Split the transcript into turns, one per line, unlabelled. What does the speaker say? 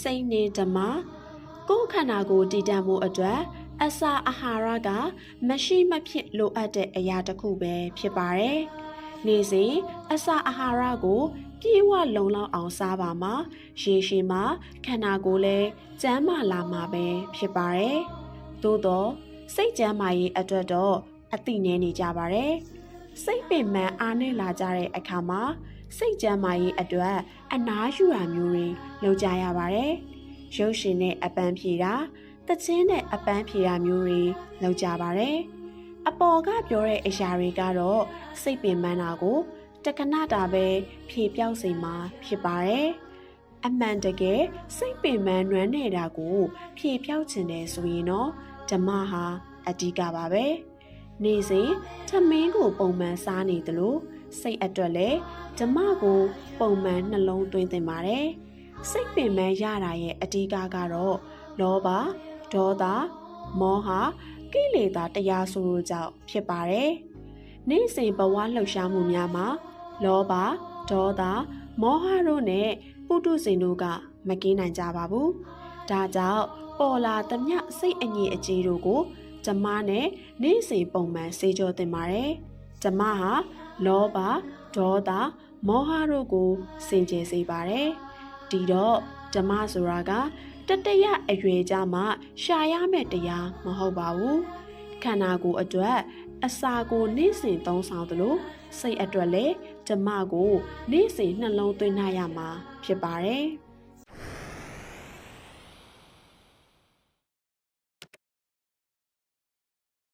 စိတ်နေဓမ္မကိုယ်ခန္ဓာကိုယ်တည်တံ့မှုအတွက်အစာအာဟာရကမရှိမဖြစ်လိုအပ်တဲ့အရာတစ်ခုပဲဖြစ်ပါတယ်။နေ့စဉ်အစာအာဟာရကိုပြေဝလုံလောက်အောင်စားပါမှာရေရှည်မှာခန္ဓာကိုယ်လည်းကျန်းမာလာမှာပဲဖြစ်ပါတယ်။သို့တော့စိတ်ကျန်းမာရေးအတွက်တော့အသိနည်းနေကြပါတယ်။စိတ်ပင်ပန်းအားနည်းလာကြတဲ့အခါမှာ စိတ်ကျန်းမာရေးအတွက်အနားယူတာမျိုးတွေလုပ်ကြရပါတယ်။ရုပ်ရှင်နဲ့အပန်းဖြေတာတချင်းနဲ့အပန်းဖြေတာမျိုးတွေလုပ်ကြပါတယ်။အပေါ်ကပြောတဲ့အရာတွေကတော့စိတ်ပင်ပန်းတာကိုတက္ကနာတာပဲဖြေပြောက်စေမှာဖြစ်ပါတယ်။အမှန်တကယ်စိတ်ပင်ပန်းနွမ်းနေတာကို ဖြေပြောက်ချင်တယ်ဆိုရင်တော့ဓမ္မဟာအဓိကပါပဲ။ နေ့စဉ်သမင်းကိုပုံမှန်စားနေသလိုစိတ်အတွက်လည်းဓမ္မကိုပုံမှန်နှလုံးသွင်းသင့်ပါတယ်။စိတ်ပင်ပန်းရတာရဲ့အဓိကကတော့လောဘဒေါသမောဟကိလေသာတရားဆိုလိုကြောင့်ဖြစ်ပါတယ်။နေ့စဉ်ဘဝလှုပ်ရှားမှုများမှာလောဘဒေါသမောဟတို့နဲ့ပုထုဇဉ်တို့ကမကင်းနိုင်ကြပါဘူး။ဒါကြောင့်ပေါ်လာသမျှစိတ်အငြိအကျေးတို့ကို ဓမ္မနဲ့နေ့စဉ်ပုံမှန်စေကြောတင်ပါတယ်။ဓမ္မဟာလောဘဒေါသမောဟတို့ကိုစင်ကြယ်စေပါတယ်။ဒီတော့ဓမ္မဆိုတာကတတရအရွယ်ကြမှာရှာရမယ့်တရားမဟုတ်ပါဘူးခန္ဓာကိုယ်အတွက်အစာကိုနေ့စဉ်သုံးဆောင်သလိုစိတ်အတွက်လည်းဓမ္မကိုနေ့စဉ်နှလုံးသွင်းနိုင်ရမှာဖြစ်ပါတယ်